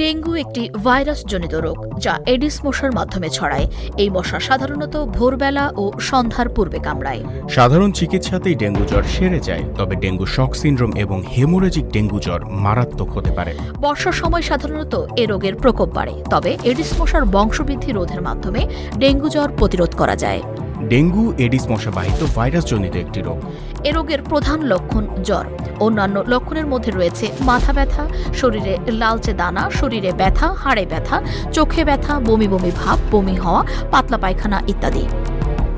Dengue একটি virus জনিত রোগ যা এডিস মশার মাধ্যমে ছড়ায়। এই মশা সাধারণত ভোরবেলা ও সন্ধ্যার পূর্বে কামড়ায়। সাধারণ চিকিৎসাতেই ডেঙ্গু জ্বর সেরে যায় তবে ডেঙ্গু শক সিন্ড্রোম এবং হেমোরেজিক ডেঙ্গু জ্বর মারাত্মক হতে পারে। বর্ষার সময় সাধারণত এ রোগের প্রকোপ বাড়ে তবে এডিস মশার বংশবৃদ্ধি রোধের মাধ্যমে ডেঙ্গু জ্বর প্রতিরোধ করা যায়। ডেঙ্গু, এডিস মশাবাহিত ভাইরাস জনিত একটি রোগ। এ রোগের প্রধান লক্ষণ জ্বর। অন্যান্য লক্ষণের মধ্যে রয়েছে মাথা ব্যথা, শরীরে লালচে দানা, শরীরে ব্যথা, হাড়ে ব্যথা, চোখে ব্যথা, বমি বমি ভাব, বমি হওয়া, পাতলা পায়খানা ইত্যাদি।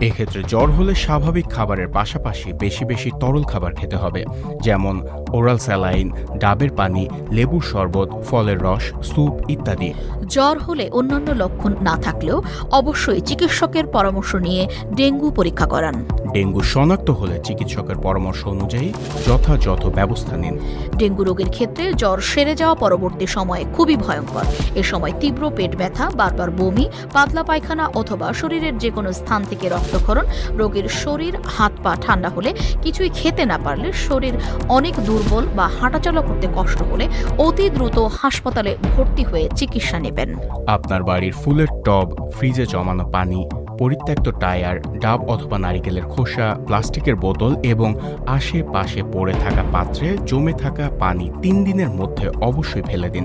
এক্ষেত্রে জ্বর হলে স্বাভাবিক খাবারের পাশাপাশি বেশি বেশি তরল খাবার খেতে হবে, যেমন ওরাল স্যালাইন, ডাবের পানি, লেবুর শরবত, ফলের রস, স্যুপ ইত্যাদি। জ্বর হলে অন্যান্য লক্ষণ না থাকলেও অবশ্যই চিকিৎসকের পরামর্শ নিয়ে ডেঙ্গু পরীক্ষা করান। ডেঙ্গু শনাক্ত হলে চিকিৎসকের পরামর্শ অনুযায়ী যথাযথ ব্যবস্থা নিন। ডেঙ্গু রোগের ক্ষেত্রে জ্বর সেরে যাওয়া পরবর্তী সময়ে খুবই ভয়ঙ্কর। এ সময় তীব্র পেট ব্যথা বারবার বমি পাতলা পায়খানা অথবা শরীরের যে কোনো স্থান থেকে রক্তক্ষরণ রোগীর শরীর হাত পা ঠান্ডা হলে কিছুই খেতে না পারলে শরীর অনেক দুর্বল বা হাঁটাচলা করতে কষ্ট হলে অতি দ্রুত হাসপাতালে ভর্তি হয়ে চিকিৎসা নেবেন। আপনার বাড়ির ফুলের টব ফ্রিজে জমানো পানি পরিত্যক্ত টায়ার ডাব অথবা নারিকেলের খোসা প্লাস্টিকের বোতল এবং আশেপাশে পড়ে থাকা পাত্রে জমে থাকা পানি তিন দিনের মধ্যে অবশ্যই ফেলে দিন।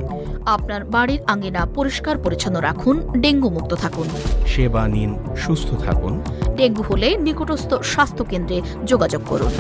আপনার বাড়ির আঙ্গিনা পরিষ্কার পরিচ্ছন্ন রাখুন ডেঙ্গু মুক্ত থাকুন। সেবা নিন সুস্থ থাকুন। ডেঙ্গু হলে নিকটস্থ স্বাস্থ্য কেন্দ্রে যোগাযোগ করুন।